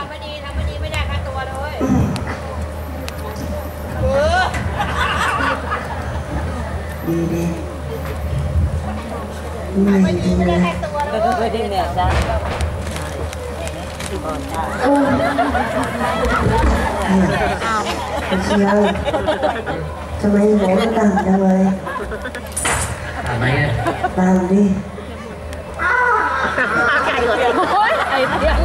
ทำไม่ดีทำไม่ดีไม่ได้ค่าตัวเลยอืมเออดีดีเหนื่อยจริงเลยก็เคยได้เนี่ยจ้าโอ้ยเชียวทำไมหัวมันต่ำจังเลยทำไมอะตามดิโอ้ยไอ้เรื่อง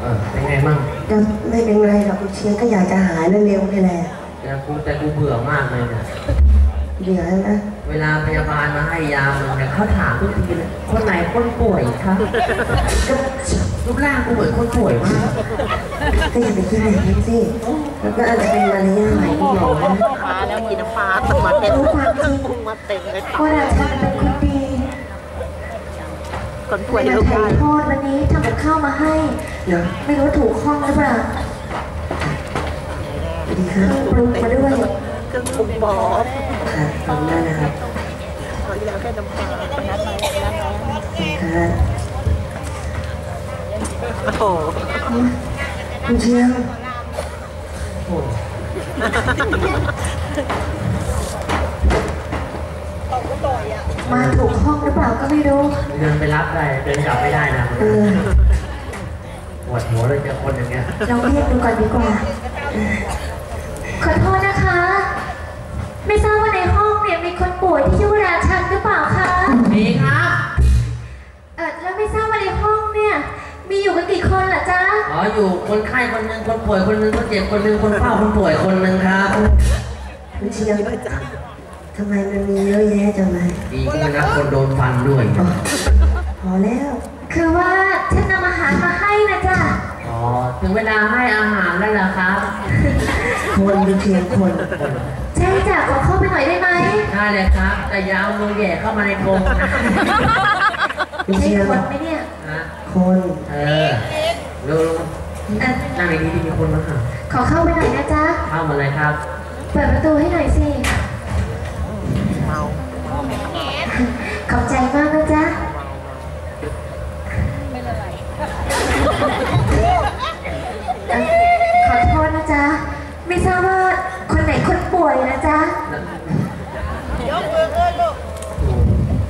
เออเป็นไงมั่งก็ไม่เป็นไรหรอกคุณเชียร์ก็อยากจะหายเร็วๆนี่แหละแต่กูแต่กูเบื่อมากเลยเนี่ยเดี๋ยวนะเวลาพยาบาลมาให้ยามึงเนี่ยเขาถามทุกทีเลยคนไหนคนป่วยคะก็รูปร่างกูเหมือนคนป่วยมากก็อย่าไปคิดแบบนั้นสิแล้วก็อาจจะเป็นมารยาทของคุณหมอนะมาแล้วกินน้ำปลาต้องมาเต็มรู้ความจริงมาเต็มเลยว่าราชันเป็นคน ดีคนป่วยเวลาลูกถ่าได้ยทอดวันนี้ทำกับข้าวมาให้เดี๋ยวไม่รู้ถูกห้องหรือเปล่าดีครับปรุงมาด้วยเครื่องปรุงหมอครับขอบคุณมากนะครับขอที่แล้วแค่น้ำปลาไปนัดไปนัดไปขอบคุณครับโอ้โหคุณเชียงโอ้ มาถูกห้องหรือเปล่าก็ไม่รู้ เดินไปรับได้เดินกลับไม่ได้นะเออปวดหัวเลยเจอคนอย่างเงี้ยเราเรียกดูก่อนดีกว่า ขอโทษนะคะ ไม่ทราบว่าในห้องเนี่ยมีคนป่วยที่ชื่อว่าราชันหรือเปล่าคะดีครับเออแล้วไม่ทราบว่าในห้องเนี่ยมีอยู่กันกี่คนล่ะจ๊ะอ๋ออยู่คนไข้คนหนึ่งคนป่วยคนหนึ่งคนเจ็บคนหนึ่งคนเฝ้าคนป่วยคนหนึ่งครับคุณเชียง ทำไมมันมีเยอะแยะจังเลยดีก็ไม่นับคนโดนฟันด้วยอ๋อพอแล้ว คือว่าฉันนำอาหารมาให้นะจ๊ะ อ๋อ ถึงเวลาให้อาหารแล้วเหรอครับ คนคุณเชียงคนใช่จ้ะขอเข้าไปหน่อยได้ไหมได้เลยครับ แต่อยาวมือแหย่เข้ามาในกรงนะคุณใช่เชียงคนไหมเนี่ยนะคน เออดูนั่งในนี้ที่มีคนมาหาขอเข้าไปหน่อยนะจ๊ะ เข้ามาเลยครับ เปิดประตูให้ ขอบใจมากนะจ๊ะเอ่อขอโทษนะจ๊ะ ไม่ทราบว่าคนไหนคนป่วยนะจ๊ะยกมือขึ้นลูก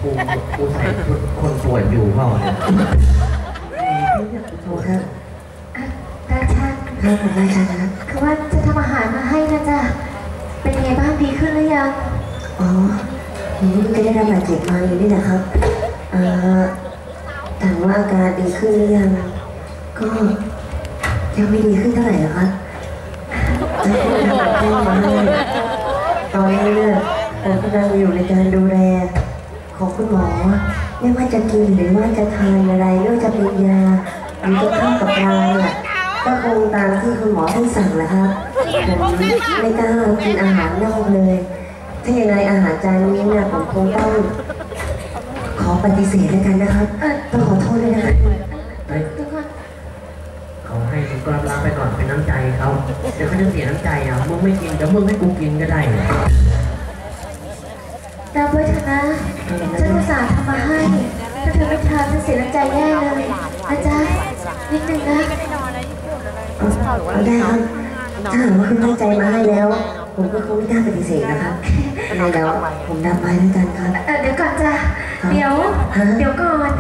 กูกูใส่ชุดคนป่วยอยู่เปล่าเนี่ยโทษครับอะราชันครับผมได้ชันครับคือว่าจะทำอาหารมาให้นะจ๊ะ เป็นยังไงบ้างดีขึ้นหรือยัง อ๋อ ผมเพิ่งจะได้รับบาดเจ็บมาอยู่นี่นะครับถามว่าอาการดีขึ้นหรือยัง ก็ยังไม่ดีขึ้นเท่าไหร่หรอกครับแล้วก็ทำกับข้าวมาให้ตอนนี้เนี่ยผมกำลังอยู่ในการดูแลของคุณหมอ ไม่ว่าจะกินหรือว่าจะทานอะไรไม่ว่าจะเป็นยาหรือจะข้าวกับปลาเนี่ยก็คงตามที่คุณหมอท่านสั่งแหละครับผมไม่กล้ากินอาหารนอกเลย ถ้าอย่างไรอาหารจานนี้เนี่ยผมคงต้องขอปฏิเสธแล้วกันนะครับเออต้องขอโทษด้วยนะครับเฮ้ยเดี๋ยวก่อนเขาให้คุณก็รับไปก่อนเป็นน้ำใจเขาเดี๋ยวเขาจะเสียน้ำใจอะมึงไม่กินเดี๋ยวมึงให้กูกินก็ได้เนี่ยรับไว้เถอะนะฉันอุตส่าห์ทำมาให้ถ้าเธอไม่ทานฉันเสียน้ำใจแย่เลยนะจ๊ะนิดนึงนะเอาเอาได้ครับถ้าหากว่าคุณตั้งใจมาให้แล้ว ผมก็คงไม่กล้าปฏิเสธนะครับ ยังไงเดี๋ยวผมรับไว้แล้วกันครับ เออเดี๋ยวก่อนจ้ะ เดี๋ยว ฮะ เดี๋ยวก่อน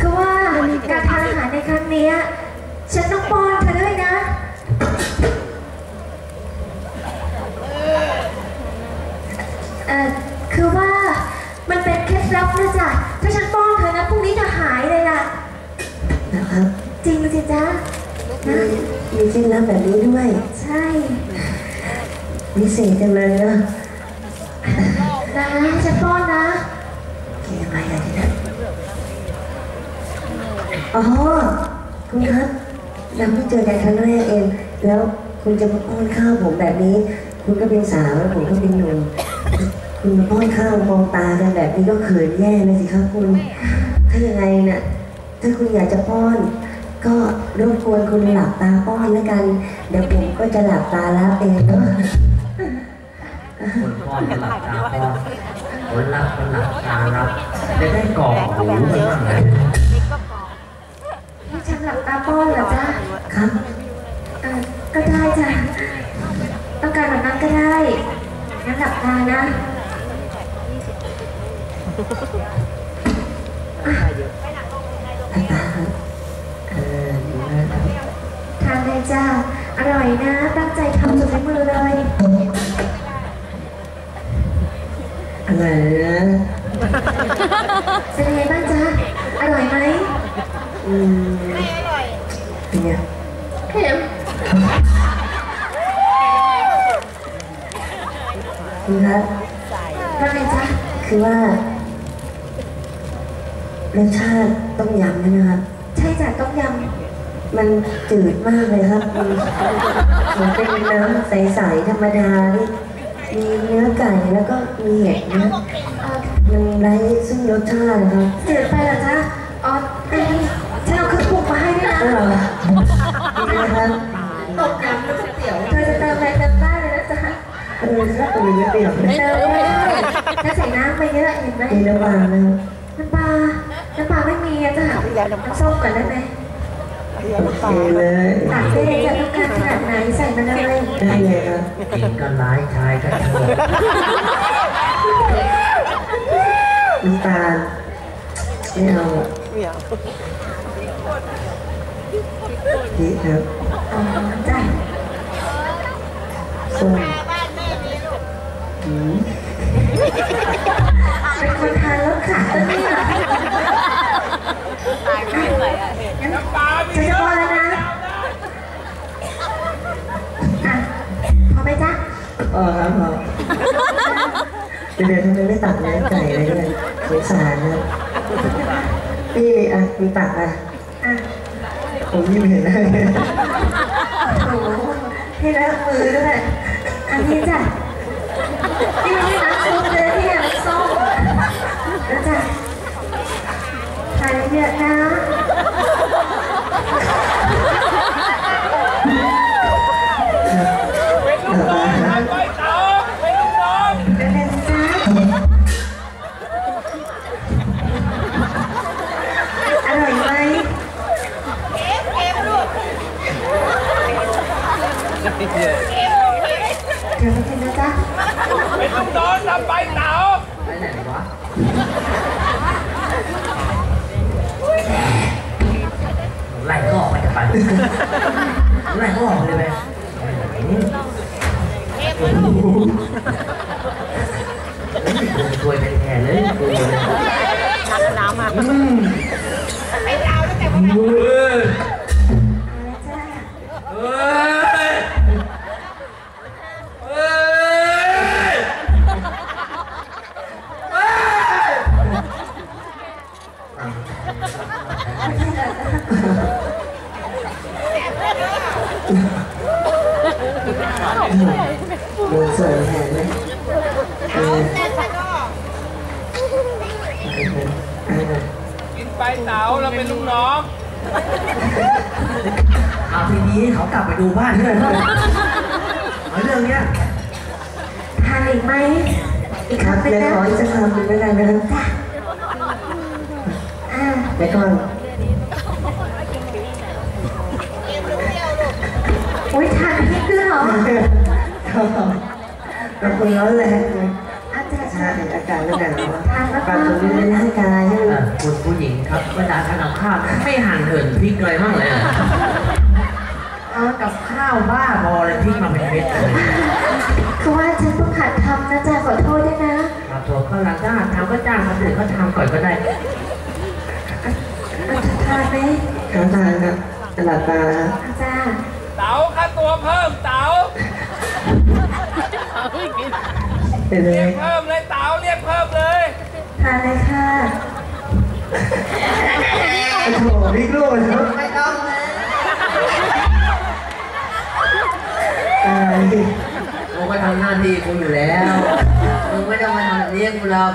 คือว่าการทานอาหารในครั้งเนี้ยฉันต้องป้อนเธอด้วยนะ เออคือว่ามันเป็นเคล็ดลับนะจ๊ะ ถ้าฉันป้อนเธอนะพรุ่งนี้เธอหายเลยล่ะ นะครับจริงสิจ๊ะมีนะมีเคล็ดลับแบบนี้ด้วย ใช่ วิเศษจังเลยนะ นะฉันป้อนนะกินยังไงอะทีนะอ๋อคุณครับเราเพิ่เจอกันครั้งแรกเอง แล้วคุณจะมาป้อนข้าวผมแบบนี้ คุณก็เป็นสาวแล้วผมก็เป็นหนุ่มคุณมาป้อนข้าวมองตากันแบบนี้ก็เขินแย่เลยสิครับคุณ ถ้ายังไงน่ะ ถ้าคุณอยากจะป้อน ก็รบกวนคุณหลับตาป้อนแล้วกัน เดี๋ยวผมก็จะหลับตารับเองเนาะ คนป้อนก็หลับตาป้อนคนรับก็หลับตารับ จะได้กอกหูกันบ้างเลยให้ฉันหลับตาป้อนเหรอจ๊ะครับก็ได้จ้ะต้องการแบบนั้นก็ได้งั้นหลับตานะทานเลยจ้าอร่อยนะ ตั้งใจทำสุดฝีมือเลย อะไรนะเป็นยังไงบ้างจ๊ะ อร่อยไหมอืมเป็นไงเค็มคุณครับว่าไงจ๊ะ คือว่ารสชาติต้มยำนะครับ ใช่จ้ะต้มยมันจืดมากเลยครับมันมันเป็นน้ำใส ๆ ธรรมดาที่ มีเนื้อไก่แล้วก็มีเห็ดนะออมันไร้ซึ่งรสชาตินะครับจืดไปเหรอจ๊ะอ๋ออันนี้ฉันเอาเครื่องปรุงมาให้ด้วยนะเหรอนะครับต้มยำก๋วยเตี๋ยวเธอจะเติมอะไรเติมได้เลยนะจ๊ะเออถ้าตัวนี้เปรี้ยวเลยเติมได้ถ้าใส่น้ำไปเยอะเห็นไหมมีระหว่างนะครับน้ำปลาน้ำปลาไม่มีอะจ้ะน้ำส้มก่อนได้ไหม โอเลยตักได้เลยจะต้องการขนาดไหนใส่มาเลยได้เลยครับหญิงก็ร้ายชายก็ชั่วน้ำตาลไม่เอาดีครับอ๋อจ้ะส้มอืมเป็นคนทานรสขาดต้นนี่เหรอ งั้นจะจะพอแล้วนะอะพอไหมจ๊ะอ๋อครับพอเดี๋ยวทำไมไม่ตักเนื้อไก่เลยด้วยสงสารนะพี่อะมีตักอะอะผมยิ้มเห็นได้เลยโอ้โหให้เลอะมือด้วยอันนี้จ้ะนี่ไม่น้ำซุปเลยเนี่ยน้ำส้มแล้วจ้ะทานเยอะๆนะต่อมาครับเป็นไงจ๊ะ อร่อยไหมเดี๋ยวไปกินนะ ก็ออกไปจะไปไเออกินไปเต๋าเราเป็นลูกน้องเอาทีนี้เขากลับไปดูบ้านเพื่อนเอาเรื่องเนี้ยทานอีกไหมอีกครับคำเป็นเดี๋ยวนะขออีกสักคำหนึ่งแล้วกันนะครับจ้ะอ่าเดี๋ยวก่อนอุ้ยทานพริกด้วยเหรอขอบคุณร้อนแรงเลยอาจารย์ ชาจ้ะติอากาศแล้วกันทานมากปรับๆสมดุลในร่างกายให้เอมันอคุณผู้หญิงครับเวลาทานกับข้าวไม่หั่นเหินพริกเลยบ้างเลยเหรอเอากับข้าวบ้าบอเลยพริกมาเป็นเม็ดเลยคือว่าฉันเพิ่งหัดทำนะจ๊ะขอโทษด้วยนะครับผมก็รังจ้างทำก็จ้างคนอื่นเขาทำก่อนก็ได้อาจารย์ทานไหมข้าวทานครับตลาดปลาครับอาจารย์เต๋าค่าตัวเพิ่มเต๋า เป็นเลเรียยกเพิ่มเลยเต๋าเรียกเพิ่มเลยทานเลยค่ะโอ้โหบิ๊กลูกครับไม่ต้องตายกูก็ทำหน้าที่กูอยู่แล้วมึงไม่ต้องมาทำเลี้ยงกูหรอก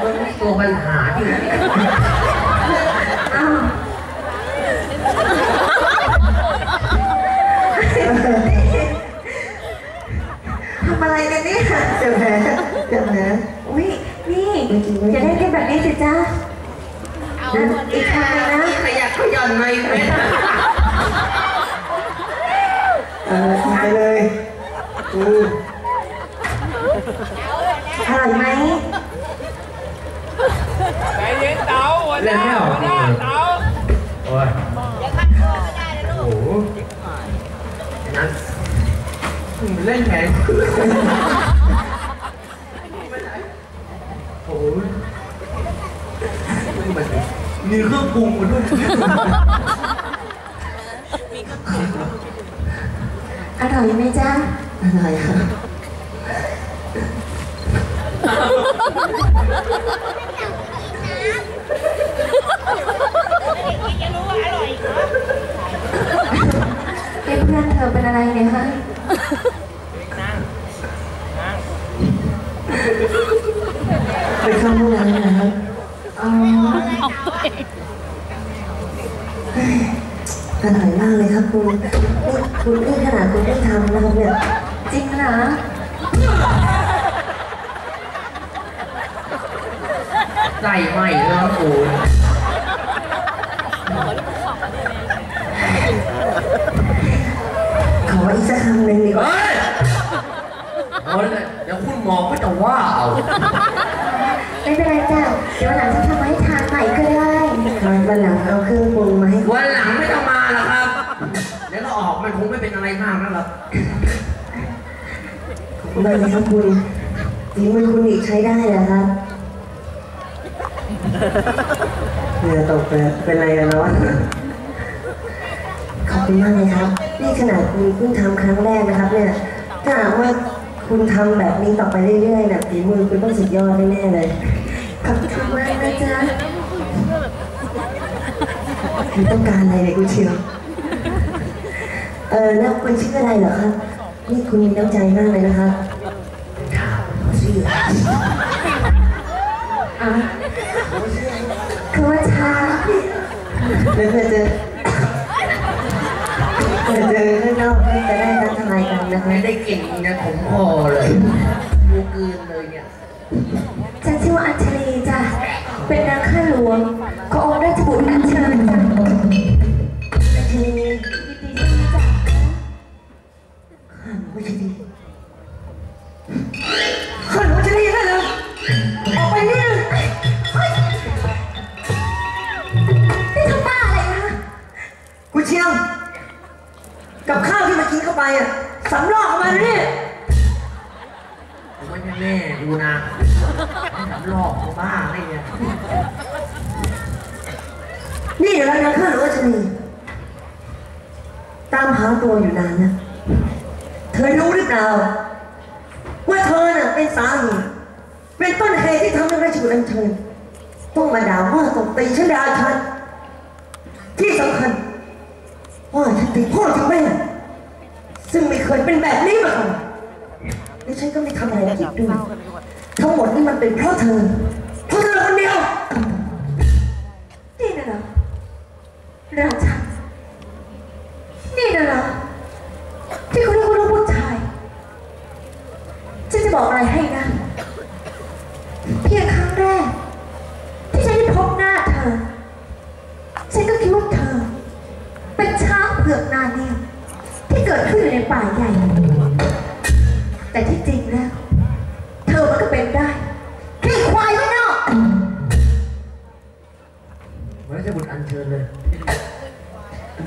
มึงนี่ตัวปัญหาที่ไหน นี้สิจ๊ะอีกครั้งหนึ่งนะขยักขย่อนไม่เป็นเออทำไปเลยอืมอร่อยไหมใจเย็นเต๋าหัวหน้าหัวหน้าเต๋าโอ้ยโอ้โหนั่นเล่นแขนโอ้ย มีเครื่องปรุงมาด้วยอร่อยไหมจ๊ะอะไรครับเพื่อนเธอเป็นอะไรเนี่ยฮะไปเข้าห้องน้ำนะครับ อ๋อเอาตัวเองอร่อยมากเลยครับคุณนี่คุณนี่ขนาดคุณไม่ทำนะครับเนี่ย จริงเหรอใส่ใหม่แล้วโอ้ยขออีกสักคำหนึ่งดีกว่าเฮ้ยโอ้ยเดี๋ยวคุณหมอก็จะว่าเอา ไม่เป็นไรจ้ะเดี๋ยววันหลังฉันทำให้ทานใหม่ก็ได้วันหลังเอาเครื่องปรุงมาให้วันหลังไม่ต้องมาแล้วครับ เดี๋ยวก็ออกมันคงไม่เป็นอะไรมากนั่นหรอกขอบคุณมากเลยครับคุณฝีมือคุณอีกใช้ได้เหรอครับเหงื่อตกเลยเป็นไรกันร้อนขอบคุณมากเลยครับ นี่ขนาดคุณเพิ่งทำครั้งแรกนะครับ เนี่ย ถ้าหากว่าคุณทำแบบนี้ต่อไปเรื่อยๆเนี่ยฝีมือคุณต้องสุดยอดแน่ๆเลย ขอบคุณมากนะจ๊ะคุณต้องการอะไรเนี่ยคุณเชียว เออแล้วคุณชื่ออะไรเหรอครับ นี่คุณมีน้ำใจมากเลยนะครับชื่ออะคือว่าช้าแล้วเพื่อจะเพื่อเจอข้างนอกก็จะได้ทักทายกันนะคะไม่ได้กลิ่นเนี่ยขมคอเลยมูกลืนเลยเนี่ยฉันชื่อ ว่าอัญชลีจ้ะเป็นนางข้าหลวงขององค์ราชบุตรอัญช นี่เดี๋ยวเรานางข้าหนูจะดีตามหาตัวอยู่นานนะ เธอรู้หรือเปล่า ว่าเธอน่ะเป็นสาเหตุเป็นต้นเหตุที่ทำให้ราชบุตรอัญเชิญต้องมาด่าว่าตบตีฉันด่าฉันที่สำคัญว่าฉันติดพ่อถึงแม่ซึ่งไม่เคยเป็นแบบนี้มาก่อนและฉันก็ไม่ทำอะไรผิดด้วยทั้งหมดนี่มันเป็นเพราะเธอเพราะเธอคนเดียว ร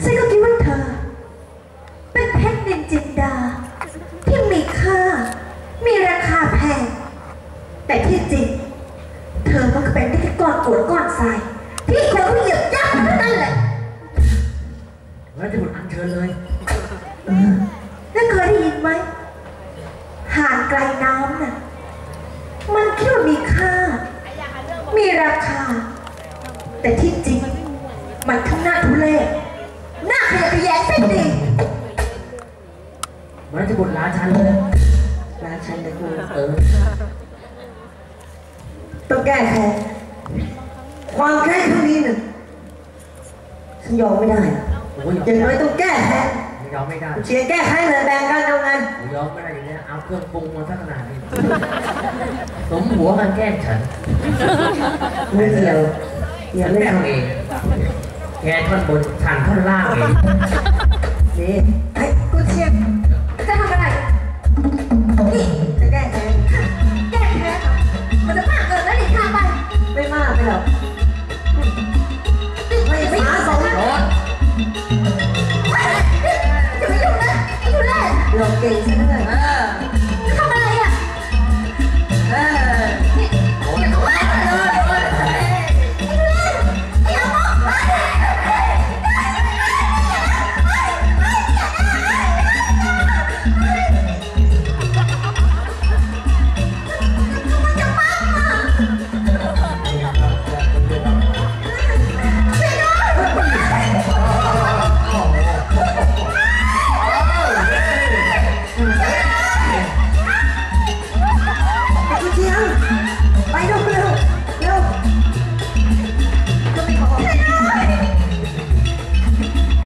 ฉันก็คิดว่าเธอ เป็นเพชรนินจินดา ที่มีค่า มีราคาแพง แต่ที่จริง เธอมันก็เป็นได้แค่ก้อนกรวดก้อนทราย เรศหน้าขยะแขยงเส้นดีราชบุตรราชันเลยราชันนะคุณเออต้องแก้แค้นความแค้นครั้งนี้น่ะฉันยอมไม่ได้โอ้ยอย่างน้อยต้องแก้แค้นไม่ยออมไม่ได้เชียร์แก้ไขเลยแบ่งกันเอาไงกูยอมไม่ได้อย่างเงี้ยเอาเครื่องปรุงมาสักขนาดนี้สมหัวกันแกล้งฉันไม่เกี่ยวอย่าฉันไม่แบ่งทำเอง แกท่อนบนฉันท่อนล่างเองนี่ไอ้ยกูเชียร์จะทำอะไร นี่จะแก้ไขแก้แค้นเหรอมันจะมากเกินแล้วดิข้าไป ไม่มากไปหรอกไม่ฟ้าสองโอ๊ยอย่าไปยุ่งนะไอ้ทุเรศหลอกเก่ง